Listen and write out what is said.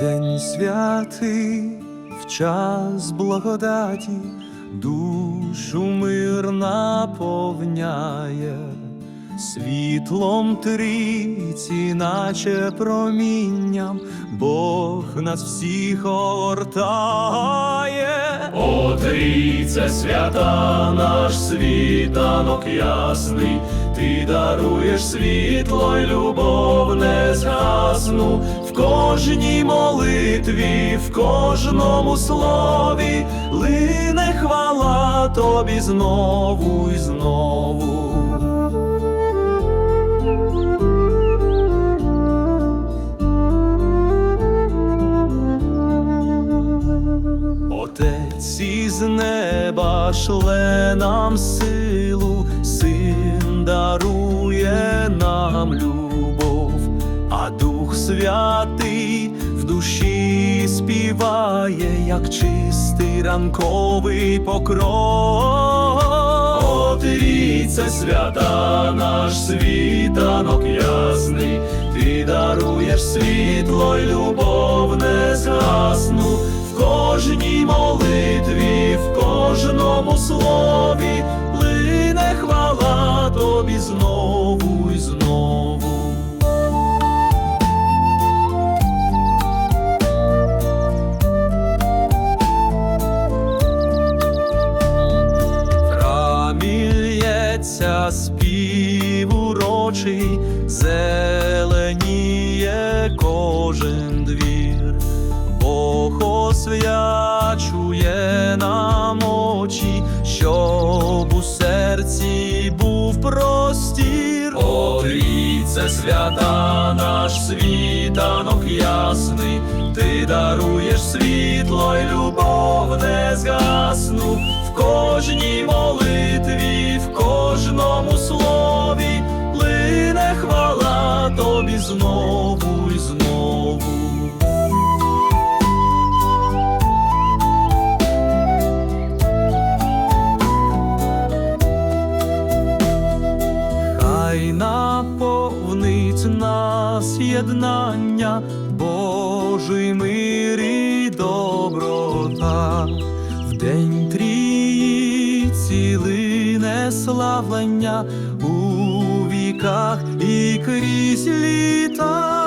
День святий в час благодаті, душу мир наповняє, світлом трійці, наче промінням, Бог нас всіх огортає. О, трійце свята, наш світанок ясний, ти даруєш світло й любов незгасну в кожній молитві, в кожному слові, лине хвала тобі знову і знову. Отець із неба шле нам силу, син дарує нам любов, а Дух Святий в душі співає, як чистий ранковий покров. О, трійце свята, наш світанок ясний, ти даруєш світло й любов незгасну в кожній молитві, лється спів урочий, зеленіє кожен двір, Бог освячує нам очі, щоб у серці був простір. О, трійце свята, наш світанок ясний, ти даруєш світло й любов незгасну в кожній молитві, знову і знову. Хай наповнить нас єднання, Божий мир і доброта, в день трійці лине славлення ріках і крізь літа.